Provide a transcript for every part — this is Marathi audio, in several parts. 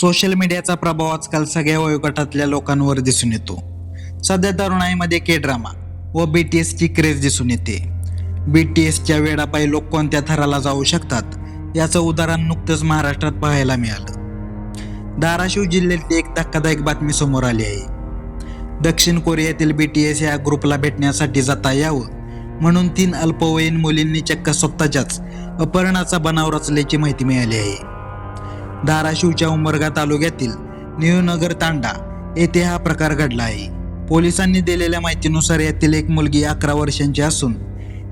सोशल मीडियाचा प्रभाव आजकाल सगळ्या वयोगटातल्या लोकांवर दिसून येतो. सध्या तरुणाईमध्ये के ड्रामा व बी टी एसची क्रेज दिसून येते. बी टी एसच्या वेळापायी लोक कोणत्या थराला जाऊ शकतात याचं उदाहरण नुकतंच महाराष्ट्रात पाहायला मिळालं. धाराशिव जिल्ह्यातील एक धक्कादायक बातमी समोर आली आहे. दक्षिण कोरियातील बी टी एस या ग्रुपला भेटण्यासाठी जाता यावं म्हणून तीन अल्पवयीन मुलींनी चक्क स्वतःच्याच अपहरणाचा बनाव रचल्याची माहिती मिळाली आहे. धाराशिवच्या उमरगा तालुक्यातील निळनगर तांडा येथे हा प्रकार घडला आहे. पोलिसांनी दिलेल्या माहितीनुसार यातील एक मुलगी अकरा वर्षांची असून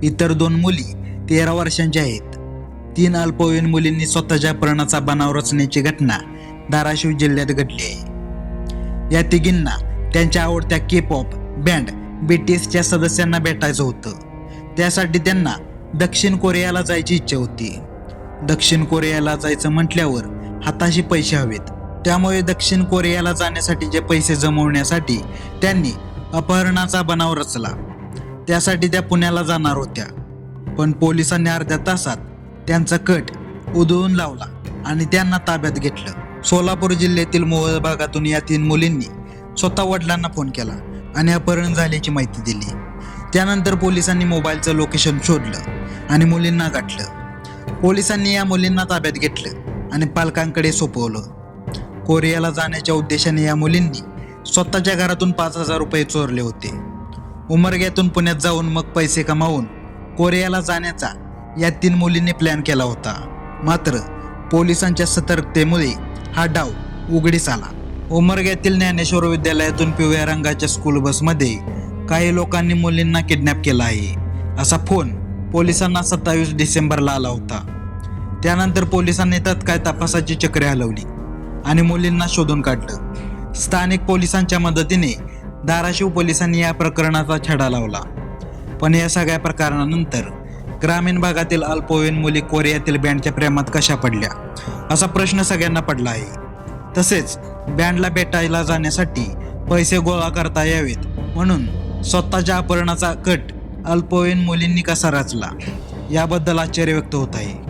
इतर दोन मुली तेरा वर्षांच्या आहेत. तीन अल्पवयीन मुलींनी स्वतःच्या प्राणाचा बनाव रचण्याची घटना धाराशिव जिल्ह्यात घडली आहे. या तिघींना त्यांच्या आवडत्या के पॉप बँड बीटीएसच्या सदस्यांना भेटायचं होतं. त्यासाठी त्यांना दक्षिण कोरियाला जायची इच्छा होती. दक्षिण कोरियाला जायचं म्हटल्यावर हाताशी पैसे हवेत. त्यामुळे दक्षिण कोरियाला जाण्यासाठीचे पैसे जमवण्यासाठी त्यांनी अपहरणाचा बनाव रचला. त्यासाठी त्या पुण्याला जाणार होत्या. पण पोलिसांनी अर्ध्या तासात त्यांचा कट उधळून लावला आणि त्यांना ताब्यात घेतलं. सोलापूर जिल्ह्यातील मोहोळ भागातून या तीन मुलींनी स्वतः वडिलांना फोन केला आणि अपहरण झाल्याची माहिती दिली. त्यानंतर पोलिसांनी मोबाईलचं लोकेशन शोधलं आणि मुलींना गाठलं. पोलिसांनी या मुलींना ताब्यात घेतलं. आणि पालकांकडे सोपवलं. कोरियाला जाण्याच्या उद्देशाने या मुलींनी स्वतःच्या घरातून पाच हजार रुपये चोरले होते. उमरग्यातून पुण्यात जाऊन मग पैसे कमावून कोरियाला जाण्याचा या तीन मुलींनी प्लॅन केला होता. मात्र पोलिसांच्या सतर्कतेमुळे हा डाव उघडीस आला. उमरग्यातील ज्ञानेश्वर विद्यालयातून पिवळ्या रंगाच्या स्कूल बसमध्ये काही लोकांनी मुलींना किडनॅप केला आहे. असा फोन पोलिसांना सत्तावीस डिसेंबरला आला होता. त्यानंतर पोलिसांनी तत्काळ तपासाची चक्रे हलवली आणि मुलींना शोधून काढलं. स्थानिक पोलिसांच्या मदतीने धाराशिव पोलिसांनी या प्रकरणाचा छडा लावला. पण या सगळ्या प्रकरणानंतर ग्रामीण भागातील अल्पवयीन मुली कोरियातील बँडच्या प्रेमात कशा पडल्या? असा प्रश्न सगळ्यांना पडला आहे. तसेच बँडला भेटायला जाण्यासाठी पैसे गोळा करता यावेत म्हणून स्वतःच्या अपहरणाचा कट अल्पवयीन मुलींनी कसा रचला? याबद्दल आश्चर्य व्यक्त होत आहे.